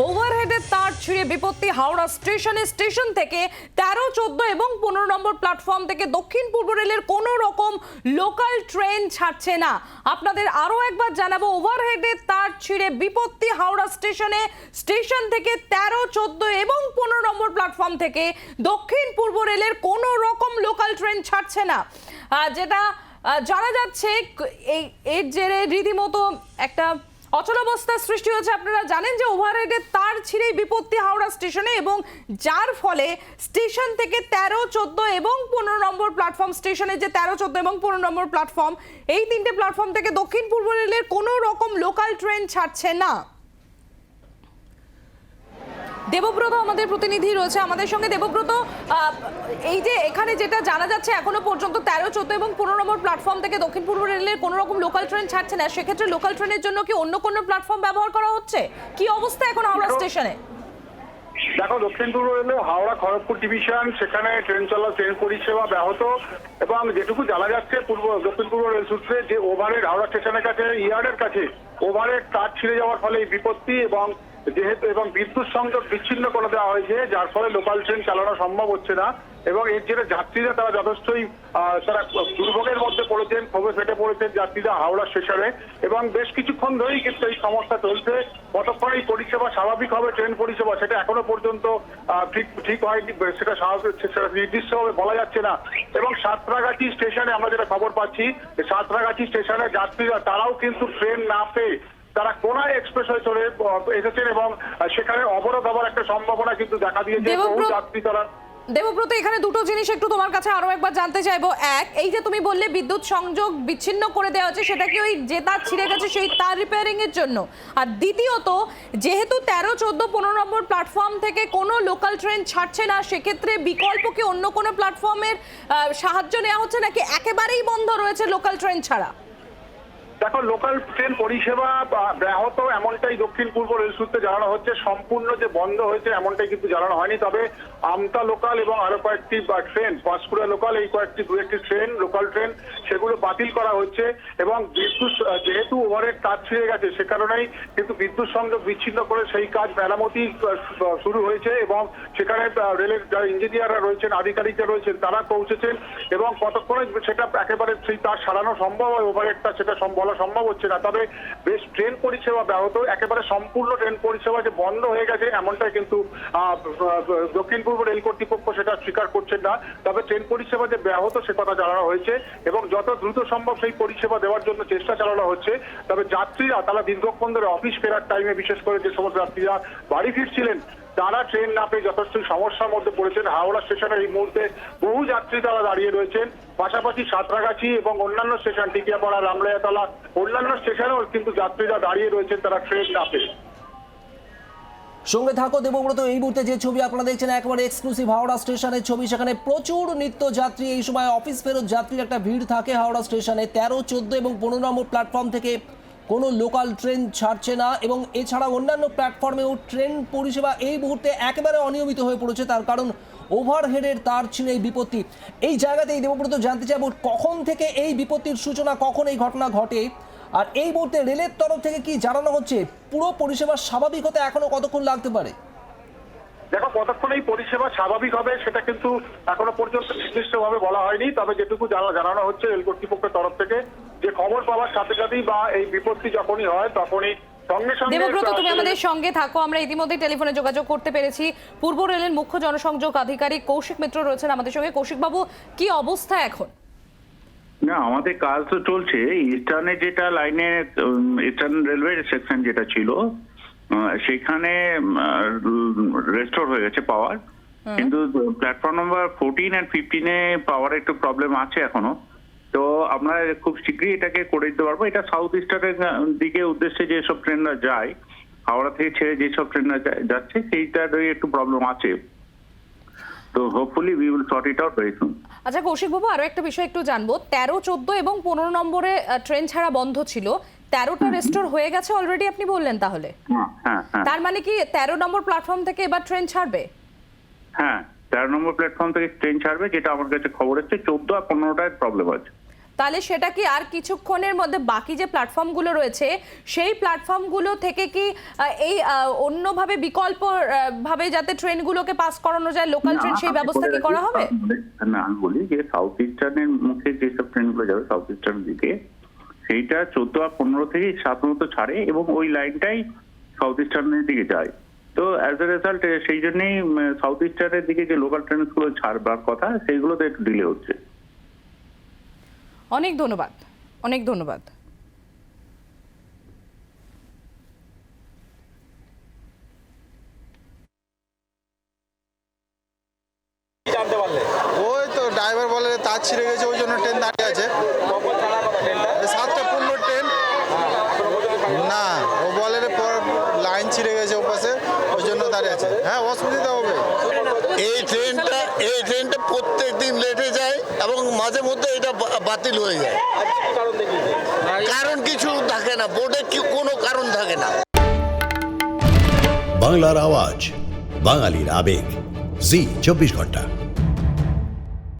ওভারহেডের তার ছিঁড়ে বিপত্তি হাওড়া স্টেশনে, স্টেশন থেকে তেরো, চোদ্দ এবং পনেরো নম্বর প্ল্যাটফর্ম থেকে দক্ষিণ পূর্ব রেলের কোনো রকম লোকাল ট্রেন ছাড়ছে না। আপনাদের আরও একবার জানাব ওভারহেডের তার ছিঁড়ে বিপত্তি হাওড়া স্টেশনে, স্টেশন থেকে তেরো, চোদ্দ এবং পনেরো নম্বর প্ল্যাটফর্ম থেকে দক্ষিণ পূর্ব রেলের কোনো রকম লোকাল ট্রেন ছাড়ছে না। যেটা জানা যাচ্ছে, এই, এর জেরে রীতিমতো একটা অচলাবস্থার সৃষ্টি হয়েছে। আপনারা জানেন যে ওভারহেডের তার ছিঁড়েই বিপত্তি হাওড়া স্টেশনে এবং যার ফলে স্টেশন থেকে তেরো, চোদ্দ এবং পনেরো নম্বর প্ল্যাটফর্ম স্টেশনে যে তেরো, চোদ্দ এবং পনেরো নম্বর প্ল্যাটফর্ম এই তিনটে প্ল্যাটফর্ম থেকে দক্ষিণ পূর্ব রেলের কোনো রকম লোকাল ট্রেন ছাড়ছে না। দেবব্রত আমাদের প্রতিনিধি রয়েছে আমাদের সঙ্গে। দেবব্রত এই যে এখানে যেটা জানা যাচ্ছে এখনও পর্যন্ত তেরো চোদ্দ এবং পনেরো নম্বর প্ল্যাটফর্ম থেকে দক্ষিণ পূর্ব রেলের কোনো রকম লোকাল ট্রেন ছাড়ছে না। সেক্ষেত্রে লোকাল ট্রেনের জন্য কি অন্য কোনো প্ল্যাটফর্ম ব্যবহার করা হচ্ছে? কি অবস্থা এখন হাওড়া স্টেশনে? দেখো দক্ষিণ পূর্ব রেলে হাওড়া খড়গপুর ডিভিশন সেখানে ট্রেন চলা ট্রেন পরিষেবা ব্যাহত এবং যেটুকু জানা যাচ্ছে পূর্ব দক্ষিণ পূর্ব রেল সূত্রে যে ওভারের হাওড়া স্টেশনের কাছে ইয়ার্ডের কাছে ওভারের তার ছিঁড়ে যাওয়ার ফলে এই বিপত্তি এবং যেহেতু এবং বিদ্যুৎ সংযোগ বিচ্ছিন্ন করে দেওয়া হয়েছে, যার ফলে লোকাল ট্রেন চালানো সম্ভব হচ্ছে না এবং এর জেরে যাত্রীরা তারা যথেষ্টই তারা দুর্ভোগের মধ্যে পড়েছেন, ক্ষোভে ফেটে পড়েছেন যাত্রীরা হাওড়া স্টেশনে এবং বেশ কিছুক্ষণ ধরেই কিন্তু এই সমস্যা চলছে। কতক্ষণ এই পরিষেবা স্বাভাবিক হবে ট্রেন পরিষেবা, সেটা এখনও পর্যন্ত ঠিক ঠিক হয়নি, সেটা স্বাভাবিক, সেটা নির্দিষ্টভাবে বলা যাচ্ছে না। এবং সাঁতরাগাছি স্টেশনে আমরা যেটা খবর পাচ্ছি সাঁতরাগাছি স্টেশনে যাত্রীরা, তারাও কিন্তু ট্রেন না পেয়ে তারা কোনায় এক্সপ্রেস হয়ে চলে এসেছেন এবং সেখানে অবরোধ হওয়ার একটা সম্ভাবনা কিন্তু দেখা দিয়েছে। বহু যাত্রী তারা দেবব্রত এখানে দুটো জিনিস একটু তোমার কাছে আরও একবার জানতে চাইব। এক এই যে তুমি বললে বিদ্যুৎ সংযোগ বিচ্ছিন্ন করে দেওয়া হচ্ছে সেটা কি ওই যে তার ছিঁড়ে গেছে সেই তার রিপেয়ারিং এর জন্য? আর দ্বিতীয়ত যেহেতু তেরো চোদ্দ পনেরো নম্বর প্ল্যাটফর্ম থেকে কোনো লোকাল ট্রেন ছাড়ছে না সেক্ষেত্রে বিকল্প কি অন্য কোনো প্ল্যাটফর্মের সাহায্য নেওয়া হচ্ছে নাকি একেবারেই বন্ধ রয়েছে লোকাল ট্রেন ছাড়া? দেখো লোকাল ট্রেন পরিষেবা ব্যাহত এমনটাই দক্ষিণ পূর্ব রেল সূত্রে জানানো হচ্ছে। সম্পূর্ণ যে বন্ধ হয়েছে, এমনটাই কিন্তু জানানো হয়নি। তবে আমতা লোকাল এবং আরও কয়েকটি ট্রেন পাঁশকুড়া লোকাল এই কয়েকটি দু একটি ট্রেন লোকাল ট্রেন সেগুলো বাতিল করা হচ্ছে এবং বিদ্যুৎ যেহেতু ওভারের তার ছিঁড়ে গেছে সে কারণেই কিন্তু বিদ্যুৎ সংযোগ বিচ্ছিন্ন করে সেই কাজ মেরামতি শুরু হয়েছে এবং সেখানে রেলের যারা ইঞ্জিনিয়াররা রয়েছেন আধিকারিকরা রয়েছেন তারা পৌঁছেছেন এবং কতক্ষণে সেটা একেবারে সেই তার সারানো সম্ভব হয় ওভারেরটা সেটা বলা সম্ভব হচ্ছে না। তবে বেশ ট্রেন পরিষেবা ব্যাহত একেবারে সম্পূর্ণ ট্রেন পরিষেবা যে বন্ধ হয়ে গেছে এমনটাই কিন্তু আহ, আহ, দক্ষিণ পূর্ব রেল কর্তৃপক্ষ সেটা স্বীকার করছেন না। তবে ট্রেন পরিষেবা যে ব্যাহত সে কথা জানানো হয়েছে এবং যত দ্রুত সম্ভব সেই পরিষেবা দেওয়ার জন্য চেষ্টা চালানো হচ্ছে। তবে যাত্রীরা তারা দীর্ঘক্ষণ ধরে অফিস ফেরার টাইমে বিশেষ করে যে সমস্ত যাত্রীরা বাড়ি ফিরছিলেন, তারা ট্রেন না পেয়ে যথেষ্ট সমস্যার মধ্যে পড়েছেন। হাওড়া স্টেশনের এই মুহূর্তে বহু যাত্রী তারা দাঁড়িয়ে রয়েছেন। পাশাপাশি সাঁতরাগাছি এবং অন্যান্য স্টেশন টিকিয়াপাড়া রামলাইয়াতলা, অন্যান্য স্টেশনেও কিন্তু যাত্রীরা দাঁড়িয়ে রয়েছেন তারা ট্রেন না পেয়ে। সঙ্গে থাকো, দেবব্রত। এই মুহূর্তে যে ছবি আপনারা দেখছেন, একেবারে এক্সক্লুসিভ হাওড়া স্টেশনের ছবি। সেখানে প্রচুর নিত্য যাত্রী এই সময় অফিস ফেরত যাত্রীর একটা ভিড় থাকে হাওড়া স্টেশনে তেরো, চোদ্দ এবং পনেরো নম্বর প্ল্যাটফর্ম থেকে কোনো লোকাল ট্রেন ছাড়ছে না এবং এছাড়া অন্যান্য প্ল্যাটফর্মেও ট্রেন পরিষেবা এই মুহূর্তে একেবারে অনিয়মিত হয়ে পড়েছে। তার কারণ ওভারহেডের তার ছিঁড়ে এই বিপত্তি। এই জায়গাতেই দেবব্রত জানতে চাইব, কখন থেকে এই বিপত্তির সূচনা, কখন এই ঘটনা ঘটে? আর এই মুহূর্তে রেলের তরফ থেকে কি জানানো হচ্ছে? পুরো পরিষেবা স্বাভাবিক হতে এখনও কতক্ষণ লাগতে পারে? দেখো কতক্ষণ এই পরিষেবা স্বাভাবিক হবে সেটা কিন্তু এখনও পর্যন্ত নির্দিষ্টভাবে বলা হয়নি। তবে যেটুকু জানা জানানো হচ্ছে রেল কর্তৃপক্ষের তরফ থেকে যে খবর পাওয়ার সাথে সাথেই বা এই বিপত্তি যখনই হয় তখনই সঙ্গে সঙ্গে দেবব্রত তুমি আমাদের সঙ্গে থাকো। আমরা ইতিমধ্যে টেলিফোনে যোগাযোগ করতে পেরেছি। পূর্ব রেলের মুখ্য জনসংযোগ আধিকারিক কৌশিক মিত্র রয়েছেন আমাদের সঙ্গে। কৌশিক বাবু কি অবস্থা এখন? না আমাদের কাজ তো চলছে। ইস্টার্নে যেটা লাইনে ইস্টার্ন রেলওয়ে সেকশন যেটা ছিল সেখানে রেস্টোর হয়ে গেছে পাওয়ার কিন্তু প্ল্যাটফর্ম নাম্বার ফোরটিন অ্যান্ড ফিফটিনে পাওয়ার একটু প্রবলেম আছে এখনও। তো আমরা খুব শীঘ্রই এটাকে করে দিতে পারব। এটা সাউথ ইস্টার্নের দিকে উদ্দেশ্যে যেসব ট্রেনরা যায় হাওড়া থেকে ছেড়ে যেসব ট্রেনরা যাচ্ছে সেইটার একটু প্রবলেম আছে। তো hopefully we will sort it out very soon আচ্ছা কৌশিক বাবু আরও একটা বিষয় একটু জানব। তেরো চোদ্দ এবং পনেরো নম্বরে ট্রেন ছাড়া বন্ধ ছিল। তেরোটা রেস্টোর হয়ে গেছে অলরেডি আপনি বললেন তাহলে? হ্যাঁ হ্যাঁ হ্যাঁ। তার মানে কি তেরো নম্বর প্ল্যাটফর্ম থেকে এবার ট্রেন ছাড়বে? হ্যাঁ তেরো নম্বর প্ল্যাটফর্ম থেকে ট্রেন ছাড়বে যেটা আমার কাছে খবর এসছে চোদ্দ আর পনেরোটায় প্রবলেম আছে তাহলে সেটা কি আর কিছুক্ষণের মধ্যে বাকি যে প্ল্যাটফর্মগুলো রয়েছে সেই প্ল্যাটফর্মগুলো থেকে কি এই অন্যভাবে বিকল্প ভাবে যাতে ট্রেনগুলোকে পাস করানো যায় লোকাল ট্রেন সেই ব্যবস্থা কি করা হবে? না আমি বলি যে সাউথ ইস্টার্নের মুখে যেসব ট্রেনগুলো যাবে সাউথ ইস্টার্নের দিকে সেইটা চোদ্দ আর পনেরো থেকে সাধারণত ছাড়ে এবং ওই লাইনটাই সাউথ ইস্টার্নের দিকে যায়। তো অ্যাজ এ রেজাল্ট সেই জন্যই সাউথ ইস্টার্নের দিকে যে লোকাল ট্রেনগুলো ছাড়বার কথা সেইগুলোতে একটু ডিলে হচ্ছে। অনেক ধন্যবাদ অনেক ধন্যবাদ। ওই তো ড্রাইভার বলে তার ছিঁড়ে গেছে ওই জন্য ট্রেন দাঁড়িয়ে আছে কখন ছাড়া কথা ট্রেনটা এই সাতটা পনেরো ট্রেন না ও বলে রে পর- লাইন ছিঁড়ে গেছে ওপাশে ওই জন্য দাঁড়িয়ে আছে। হ্যাঁ অসুবিধা হবে। এই ট্রেনটা এই ট্রেনটা প্রত্যেক দিন লেটে যায় এবং মাঝে মধ্যে এটা বা- বাতিল হয়ে যায়। কারণ কিছু থাকে না বোর্ডে কি কোনো কারণ থাকে না। বাংলার আওয়াজ বাঙালির আবেগ। জি চব্বিশ ঘণ্টা।